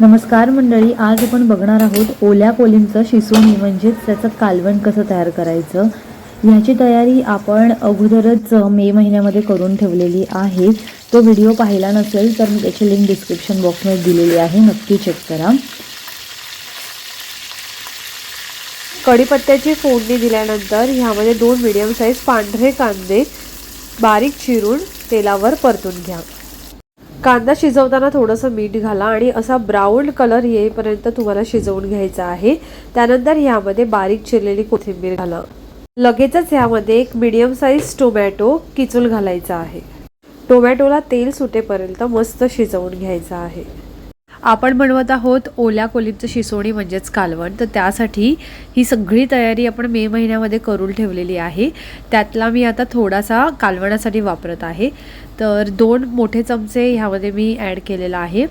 नमस्कार मंडळी आज आपण बघणार आहोत ओल्या कोलिंचं शिसोणी म्हणजेच त्याचं कालवण कसं तयार करायचं? ह्याची तयारी आपण अगोदरच मे महिन्यामध्ये करून ठेवलेली आहे. तो व्हिडिओ पाहिला नसेल तर मी त्याची लिंक डिस्क्रिप्शन बॉक्समध्ये दिलेली आहे. नक्की चेक करा. कढीपत्त्याची फोडणी दिल्यानंतर ह्यामध्ये दोन मिडियम साईज पांढरे कांदे बारीक चिरून तेलावर परतून घ्या. कांदा शिजवताना थोडंसं मीठ घाला आणि असा ब्राऊन कलर येईपर्यंत तुम्हाला शिजवून घ्यायचा आहे. त्यानंतर ह्यामध्ये बारीक चिरलेली कोथिंबीर घाला. लगेचच ह्यामध्ये एक मिडियम साईज टोमॅटो किचून घालायचा आहे. टोमॅटोला तेल सुटेपर्यंत मस्त शिजवून घ्यायचा आहे. आपण बनवत आहोत ओल्या कोलीमचं शिसोणी म्हणजेच कालवण. तर त्यासाठी ही सगळी तयारी आपण मे महिन्यामध्ये करून ठेवलेली आहे. त्यातला मी आता थोडासा कालवणासाठी वापरत आहे. तर दोन मोठे चमचे ह्यामध्ये मी ॲड केलेला आहे.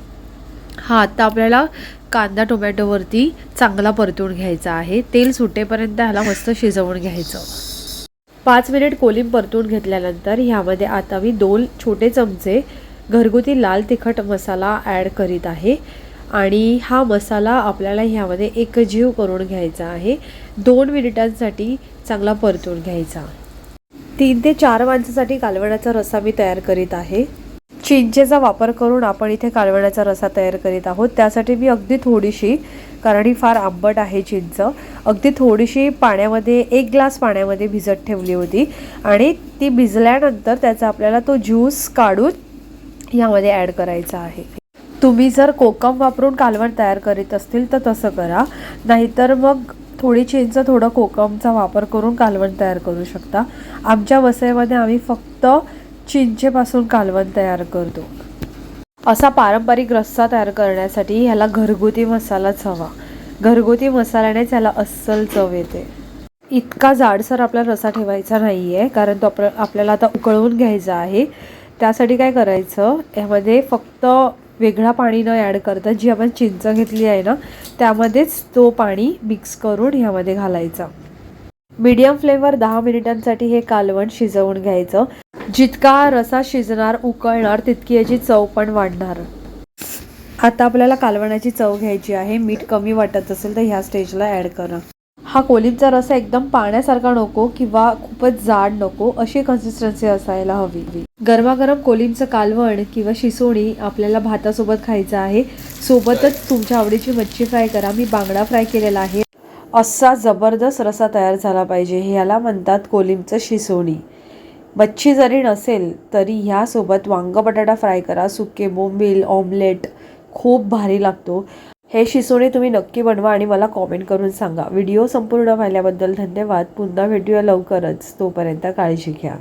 हा आत्ता आपल्याला कांदा टोमॅटोवरती चांगला परतून घ्यायचा आहे. तेल सुटेपर्यंत ह्याला मस्त शिजवून घ्यायचं. पाच मिनिट कोलिंब परतून घेतल्यानंतर ह्यामध्ये आता मी दोन छोटे चमचे घरगुती लाल तिखट मसाला ॲड करीत आहे. आणि हा मसाला आपल्याला ह्यामध्ये एकजीव करून घ्यायचा आहे. दोन मिनिटांसाठी चांगला परतून घ्यायचा. तीन ते चार माणसासाठी कालवणाचा रसा मी तयार करीत आहे. चिंचेचा वापर करून आपण इथे कालवणाचा रसा तयार करीत आहोत. त्यासाठी मी अगदी थोडीशी कारण ही फार आंबट आहे चिंच अगदी थोडीशी पाण्यामध्ये एक ग्लास पाण्यामध्ये भिजत ठेवली होती. आणि ती भिजल्यानंतर त्याचा आपल्याला तो ज्यूस काढून यामध्ये ॲड करायचा आहे. तुम्ही जर कोकम वापरून कालवण तयार करीत असतील तर तसं करा. नाहीतर मग थोडी चिंच थोडं कोकमचा वापर करून कालवण तयार करू शकता. आमच्या वसईमध्ये आम्ही फक्त चिंचेपासून कालवण तयार करतो. असा पारंपरिक रस्सा तयार करण्यासाठी ह्याला घरगुती मसालाच हवा. घरगुती मसाल्यानेच ह्याला अस्सल चव येते. इतका जाडसर आपला रसा ठेवायचा नाही आहे कारण तो आपल्याला आता उकळवून घ्यायचा आहे. त्यासाठी काय करायचं यामध्ये फक्त वेगळा पाणी न ॲड करता जी आपण चिंच घेतली आहे ना त्यामध्येच तो पाणी मिक्स करून ह्यामध्ये घालायचा. मीडियम फ्लेमवर दहा मिनिटांसाठी हे कालवण शिजवून घ्यायचं. जितका रसा शिजणार उकळणार तितकी याची चव पण वाढणार. आता आपल्याला कालवणाची चव घ्यायची आहे मीठ कमी वाटत असेल तर ह्या स्टेजला ॲड करा. हा कोलिमचा रसा एकदम पाण्यासारखा नको किंवा खूपच जाड नको अशी कन्सिस्टन्सी असायला हवी. गरमागरम कोलिमचं कालवण किंवा शिसोणी आपल्याला भातासोबत खायचं आहे. सोबतच तुमच्या आवडीची मच्छी फ्राय करा. मी बांगडा फ्राय केलेला आहे. असा जबरदस्त रसा तयार झाला पाहिजे. ह्याला म्हणतात कोलिमचं शिसोणी. मच्छी जरी नसेल तरी ह्यासोबत वांग बटाटा फ्राय करा. सुके बोंबील ऑमलेट खूप भारी लागतो. हे शिसोणे तुम्ही नक्की बनवा आणि मला कॉमेंट करून सांगा. व्हिडिओ संपूर्ण पाहिल्याबद्दल धन्यवाद. पुन्हा भेटूया लवकरच. तोपर्यंत काळजी घ्या.